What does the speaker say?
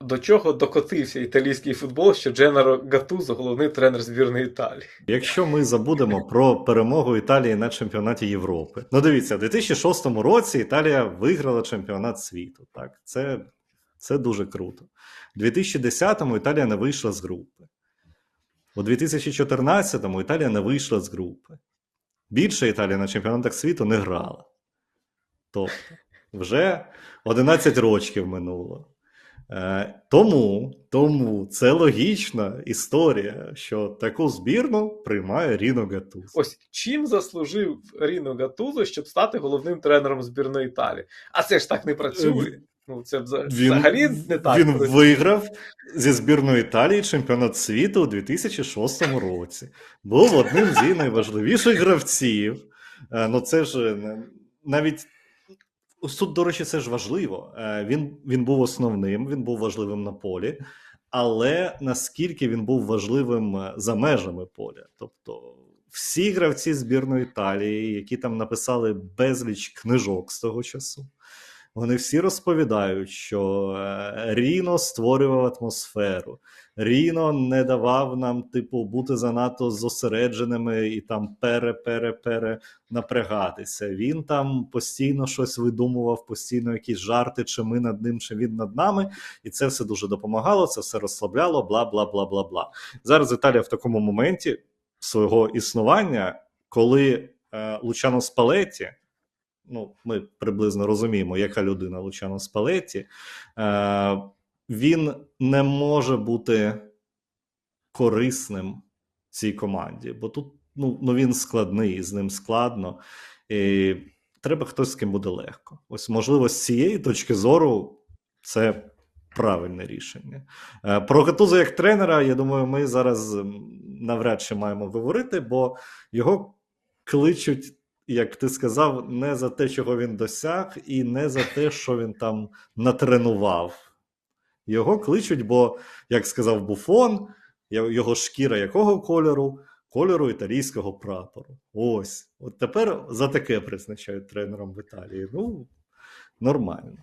До чого докотився італійський футбол, що Дженаро Гатузо головний тренер збірної Італії. Якщо ми забудемо про перемогу Італії на чемпіонаті Європи, ну дивіться, в 2006 році Італія виграла чемпіонат світу. Так, це, це дуже круто. У 2010-му Італія не вийшла з групи. У 2014-му Італія не вийшла з групи. Більше Італія на чемпіонатах світу не грала. Тобто, вже 11 років минуло. Е, тому, тому це логічна історія, що таку збірну приймає Ріно Гатус. Ось чим заслужив Ріно Гатузо, щоб стати головним тренером збірної Італії. А це ж так не працює. Ну, це вза- Він, взагалі не так. він працює. виграв зі збірної Італії чемпіонат світу у 2006 році. Був одним з її найважливіших гравців. Е, Ну, це ж е, навіть ось тут, до речі, це ж важливо. Е, Він, він був основним, він був важливим на полі, але наскільки він був важливим е, за межами поля. Тобто, всі гравці збірної Італії, які там написали безліч книжок з того часу. Вони всі розповідають, що е, Ріно створював атмосферу. Ріно не давав нам, типу, бути занадто зосередженими і там пере-пере-пере напрягатися. Він там постійно щось видумував, постійно якісь жарти, чи ми над ним, чи він над нами. І це все дуже допомагало, це все розслабляло, бла бла бла бла бла. Зараз Італія в такому моменті свого існування, коли е, Лучано Спалетті, ну, ми приблизно розуміємо, яка людина Лучано Спалетті, е, він не може бути корисним цій команді, бо тут ну, ну він складний, з ним складно. І треба хтось з ким буде легко. Ось, можливо, з цієї точки зору це правильне рішення. Е, Про Гатуза як тренера, я думаю, ми зараз навряд чи маємо говорити, бо його кличуть як ти сказав, не за те, чого він досяг, і не за те, що він там натренував. Його кличуть, бо, як сказав Буфон, його шкіра якого кольору? Кольору італійського прапору. Ось. От тепер за таке призначають тренером в Італії. Ну, нормально.